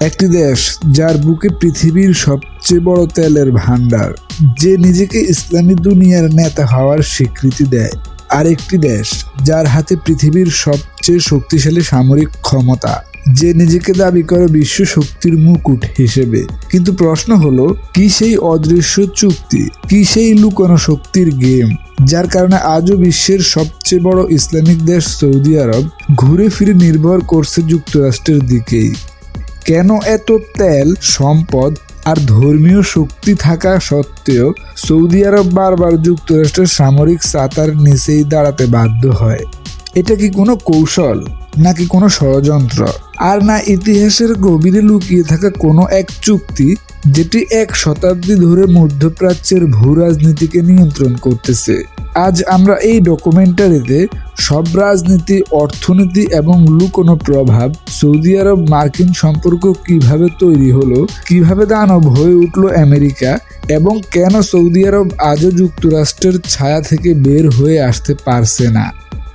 একটি দেশ যার বুকে পৃথিবীর সবচেয়ে বড় তেলের ভান্ডার যে নিজেকে ইসলামী দুনিয়ার নেতা হওয়ার স্বীকৃতি দেয় আর একটি দেশ যার হাতে পৃথিবীর সবচেয়ে শক্তিশালী সামরিক ক্ষমতা, যে নিজেকে দাবি করে বিশ্ব শক্তির মুকুট হিসেবে। কিন্তু প্রশ্ন হলো, কি সেই অদৃশ্য চুক্তি, কি সেই লুকানো শক্তির গেম, যার কারণে আজও বিশ্বের সবচেয়ে বড় ইসলামিক দেশ সৌদি আরব ঘুরে ফিরে নির্ভর করছে যুক্তরাষ্ট্রের দিকেই? কেন এত তেল, সম্পদ আর ধর্মীয় শক্তি থাকা সত্ত্বেও সৌদি আরব বারবার যুক্তরাষ্ট্রের সামরিক সাতার নিচেই দাঁড়াতে বাধ্য হয়? এটা কি কোনো কৌশল, নাকি কোনো ষড়যন্ত্র? আর না, ইতিহাসের গভীরে লুকিয়ে থাকা কোনো এক চুক্তি, যেটি এক শতাব্দী ধরে মধ্যপ্রাচ্যের ভূ রাজনীতিকে নিয়ন্ত্রণ করতেছে। আজ আমরা এই ডকুমেন্টারিতে সব রাজনীতি, অর্থনীতি এবং লুকোনো প্রভাব, সৌদি আরব মার্কিন সম্পর্ক কীভাবে তৈরি হলো, কীভাবে দানব হয়ে উঠল আমেরিকা এবং কেন সৌদি আরব আজও যুক্তরাষ্ট্রের ছায়া থেকে বের হয়ে আসতে পারছে না।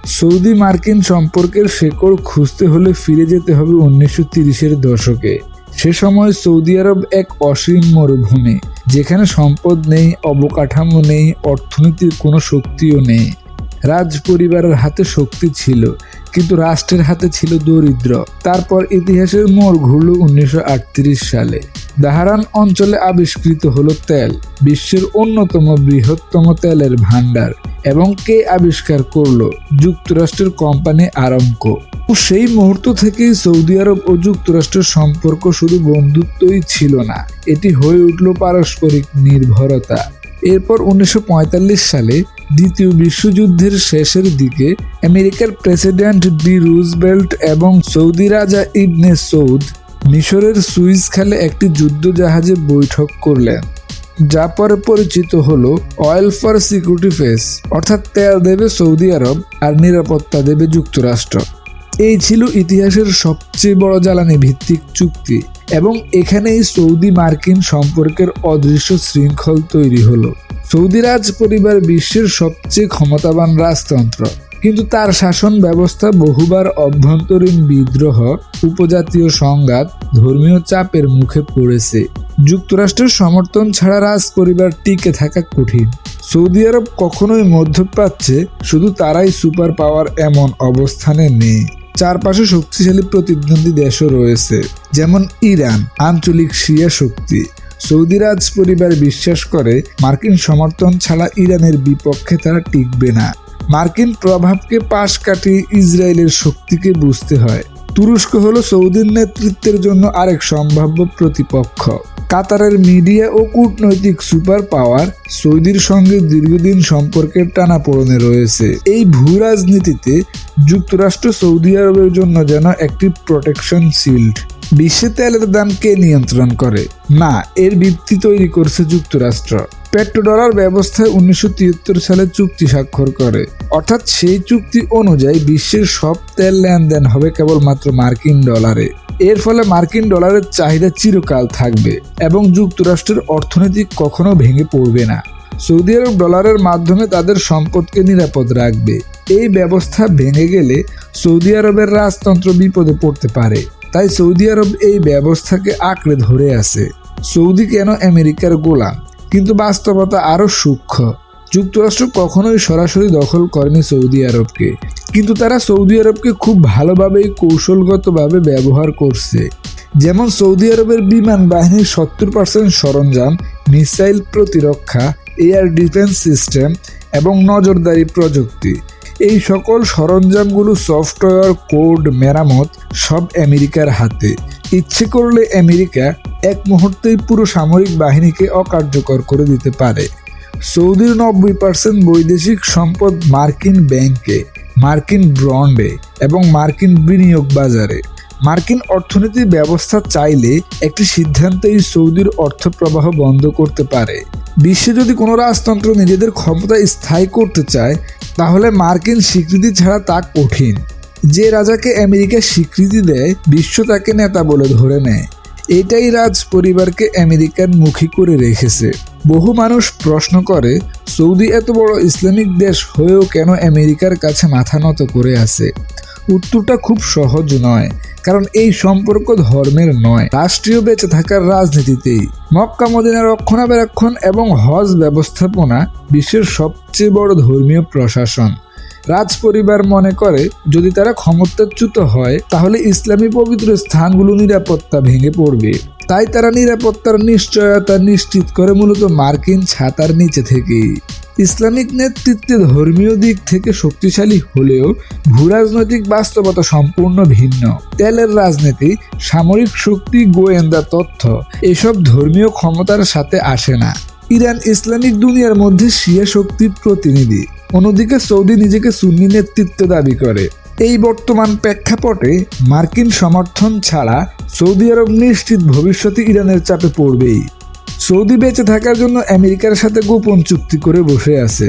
সৌদি মার্কিন সম্পর্কের শেকড় খুঁজতে হলে ফিরে যেতে হবে উনিশশো তিরিশের দশকে। সে সময় সৌদি আরব এক অসীম মরুভূমি, যেখানে সম্পদ নেই, অবকাঠামো নেই, অর্থনীতির কোনো শক্তিও নেই। রাজ পরিবারের হাতে শক্তি ছিল, কিন্তু রাষ্ট্রের হাতে ছিল দরিদ্র। তারপর ইতিহাসের মোড় ঘুরল উনিশশো আটত্রিশ সালে। দাহারান অঞ্চলে আবিষ্কৃত হলো তেল, বিশ্বের অন্যতম বৃহত্তম তেলের ভাণ্ডার, এবং কে আবিষ্কার করল? যুক্তরাষ্ট্রের কোম্পানি আরামকো। সেই মুহূর্ত থেকেই সৌদি আরব ও যুক্তরাষ্ট্রের সম্পর্ক শুধু বন্ধুত্বই ছিল না, এটি হয়ে উঠল পারস্পরিক নির্ভরতা। এরপর উনিশশো পঁয়তাল্লিশ সালে দ্বিতীয় বিশ্বযুদ্ধের শেষের দিকে আমেরিকার প্রেসিডেন্ট ডি রুজবেল্ট এবং সৌদি রাজা ইবনে সৌদ মিশরের সুইস খালে একটি যুদ্ধ জাহাজে বৈঠক করলেন, যা পরে পরিচিত হল অয়েল ফর সিকিউরিটি ফেস, অর্থাৎ তেল দেবে সৌদি আরব আর নিরাপত্তা দেবে যুক্তরাষ্ট্র। এই ছিল ইতিহাসের সবচেয়ে বড় জ্বালানি ভিত্তিক চুক্তি এবং এখানেই সৌদি মার্কিন সম্পর্কের অদৃশ্য শৃঙ্খল তৈরি হলো। সৌদি রাজ পরিবার বিশ্বের সবচেয়ে ক্ষমতাবান রাজতন্ত্র। কিন্তু তার শাসন ব্যবস্থা বহুবার অভ্যন্তরীণ বিদ্রোহ, উপজাতীয় সংঘাত, ধর্মীয় চাপের মুখে পড়েছে। যুক্তরাষ্ট্রের সমর্থন ছাড়া রাজ পরিবার টিকে থাকা কঠিন। সৌদি আরব কখনোই মধ্যপ্রাচ্যে শুধু তারাই সুপার পাওয়ার এমন অবস্থানে নেই। চারপাশে শক্তিশালী প্রতিদ্বন্দ্বী দেশও রয়েছে, যেমন ইরান, আঞ্চলিক শিয়া শক্তি। সৌদি রাজ পরিবার বিশ্বাস করে, মার্কিন সমর্থন ছাড়া ইরানের বিপক্ষে তারা টিকবে না। মার্কিন প্রভাবকে পাশ কাটিয়ে ইসরায়েলের শক্তিকে বুঝতে হয়। তুরস্ক হলো সৌদির নেতৃত্বের জন্য আরেক সম্ভাব্য প্রতিপক্ষ। কাতারের মিডিয়া ও কূটনৈতিক সুপার পাওয়ার সৌদির সঙ্গে দীর্ঘদিন সম্পর্কের টানাপোড়নে রয়েছে। এই ভূ রাজনীতিতে যুক্তরাষ্ট্র সৌদি আরবের জন্য যেন একটি প্রোটেকশন শিল্ড। বিশ্বে তেলের দাম কে নিয়ন্ত্রণ করে। না, এর ভিত্তি তৈরি করছে যুক্তরাষ্ট্র। পেট্রোডলার ব্যবস্থায় উনিশশো তিয়াত্তর সালে চুক্তি স্বাক্ষর করে। অর্থাৎ সেই চুক্তি অনুযায়ী বিশ্বের সব তেল লেনদেন হবে কেবলমাত্র মার্কিন ডলারে। এর ফলে মার্কিন ডলারের চাহিদা চিরকাল থাকবে এবং যুক্তরাষ্ট্রের অর্থনীতি কখনো ভেঙে পড়বে না। সৌদি আরব ডলারের মাধ্যমে তাদের সম্পদকে নিরাপদ রাখবে। এই ব্যবস্থা ভেঙে গেলে সৌদি আরবের রাজতন্ত্র বিপদে পড়তে পারে। তাই সৌদি আরব এই ব্যবস্থাকে আঁকড়ে ধরে আছে। সৌদি কেন আমেরিকার গোলাম? কিন্তু বাস্তবতা আরও সূক্ষ্ম। যুক্তরাষ্ট্র কখনোই সরাসরি দখল করেনি সৌদি আরবকে। কিন্তু তারা সৌদি আরবকে খুব ভালোভাবেই কৌশলগতভাবে ব্যবহার করছে। যেমন সৌদি আরবের বিমান বাহিনীর সত্তর পার্সেন্ট সরঞ্জাম, মিসাইল প্রতিরক্ষা, এয়ার ডিফেন্স সিস্টেম এবং নজরদারি প্রযুক্তি। এই সকল সরঞ্জামগুলো সফটওয়্যার, কোড, মেরামত সব আমেরিকার হাতে। ইচ্ছে করলে আমেরিকা এক মুহূর্তেই পুরো সামরিক বাহিনীকে অকার্যকর করে দিতে পারে। সৌদির নব্বই পার্সেন্ট বৈদেশিক সম্পদ মার্কিন ব্যাংকে, মার্কিন ব্রন্ডে এবং মার্কিন বিনিয়োগ বাজারে। মার্কিন অর্থনীতি ব্যবস্থা চাইলে একটি সিদ্ধান্তেই সৌদির অর্থ প্রবাহ বন্ধ করতে পারে। বিশ্বে যদি কোনো রাজতন্ত্র নিজেদের ক্ষমতা স্থায়ী করতে চায়, তাহলে মার্কিন স্বীকৃতি ছাড়া তা কঠিন। যে রাজাকে আমেরিকা স্বীকৃতি দেয়, বিশ্ব তাকে নেতা বলে ধরে নেয়। এটাই রাজ পরিবারকে আমেরিকার মুখী করে রেখেছে। বহু মানুষ প্রশ্ন করে, সৌদি এত বড় ইসলামিক দেশ হয়েও কেন আমেরিকার কাছে মাথা নত করে আছে? উত্তরটা খুব সহজ নয়, কারণ এই সম্পর্ক ধর্মের নয়। রাষ্ট্রীয় বেঁচে থাকার রাজনীতিতেই মক্কা মদিনা রক্ষণাবেক্ষণ এবং হজ ব্যবস্থাপনা বিশ্বের সবচেয়ে বড় ধর্মীয় প্রশাসন। রাজ পরিবার মনে করে, যদি তারা ক্ষমতাচ্যুত হয়, তাহলে ইসলামী পবিত্র স্থানগুলো নিরাপত্তা ভেঙে পড়বে। তাই তারা নিরাপত্তার নিশ্চয়তা নিশ্চিত করে মূলত মার্কিন ছাতার নিচে থেকেই। ইসলামিক নেতৃত্বে ধর্মীয় দিক থেকে শক্তিশালী হলেও ভূরাজনৈতিক বাস্তবতা সম্পূর্ণ ভিন্ন। তেলের রাজনীতি, সামরিক শক্তি, গোয়েন্দা তথ্য, এসব ধর্মীয় ক্ষমতার সাথে আসে না। ইরান ইসলামিক দুনিয়ার মধ্যে শিয়া শক্তির প্রতিনিধি। অন্যদিকে সৌদি নিজেকে সুন্নি নেতৃত্ব দাবি করে। এই বর্তমান প্রেক্ষাপটে মার্কিন সমর্থন ছাড়া সৌদি আরব নিশ্চিত ভবিষ্যতে ইরানের চাপে পড়বেই। সৌদি বেঁচে থাকার জন্য আমেরিকার সাথে গোপন চুক্তি করে বসে আছে।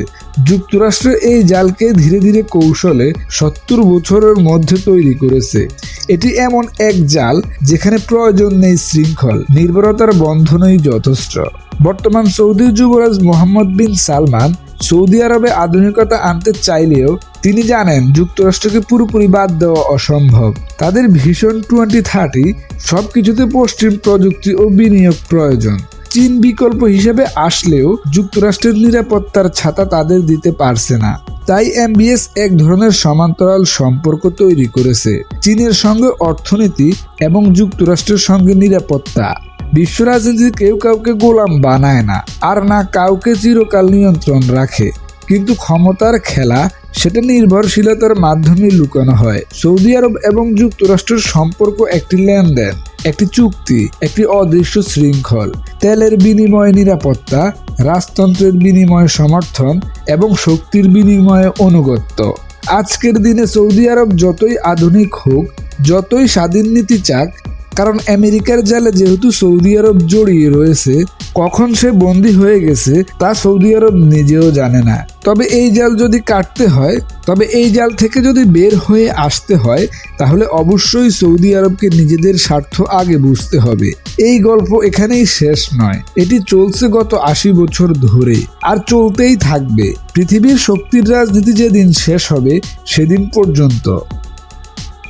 যুক্তরাষ্ট্র এই জালকে ধীরে ধীরে কৌশলে সত্তর বছরের মধ্যে তৈরি করেছে। এটি এমন এক জাল যেখানে প্রয়োজন নেই শৃঙ্খল, নির্ভরতার বন্ধনই যথেষ্ট। বর্তমান সৌদি যুবরাজ মোহাম্মদ বিন সালমান সৌদি আরবে আধুনিকতা আনতে চাইলেও তিনি জানেন যুক্তরাষ্ট্রকে পুরোপুরি বাদ দেওয়া অসম্ভব। তাদের ভীষণ টোয়েন্টি থার্টি সব কিছুতে পশ্চিম প্রযুক্তি ও বিনিয়োগ প্রয়োজন। চীন বিকল্প হিসেবে আসলেও যুক্তরাষ্ট্রের নিরাপত্তার ছাতা তাদের দিতে পারছে না। তাই এমবিএস এক ধরনের সমান্তরাল সম্পর্ক তৈরি করেছে। চীনের সঙ্গে অর্থনীতি এবং যুক্তরাষ্ট্রের সঙ্গে নিরাপত্তা। বিশ্ব রাজনীতি কেউ কাউকে গোলাম বানায় না, আর না কাউকে চিরকাল নিয়ন্ত্রণ রাখে। কিন্তু ক্ষমতার খেলা, সেটা নির্ভরশীলতার মাধ্যমে লুকানো হয়। সৌদি আরব এবং যুক্তরাষ্ট্রের সম্পর্ক একটি লেনদেন। একটি চুক্তি, একটি অদৃশ্য শৃঙ্খল, তেলের বিনিময়ে নিরাপত্তা, রাজতন্ত্রের বিনিময়ে সমর্থন এবং শক্তির বিনিময়ে অনুগত্য আজকের দিনে সৌদি আরব যতই আধুনিক হোক, যতই স্বাধীন নীতি চাক কারণ আমেরিকার জালে যেহেতু সৌদি আরব জড়িয়ে রয়েছে, কখন সে বন্দী হয়ে গেছে তা সৌদি আরব নিজেও জানে না। তবে এই জাল যদি কাটতে হয়, তবে এই জাল থেকে যদি বের হয়ে আসতে হয়, তাহলে অবশ্যই সৌদি আরবকে নিজেদের স্বার্থ আগে বুঝতে হবে। এই গল্প এখানেই শেষ নয়। এটি চলছে গত আশি বছর ধরে আর চলতেই থাকবে। পৃথিবীর শক্তির রাজনীতি যেদিন শেষ হবে, সেদিন পর্যন্ত।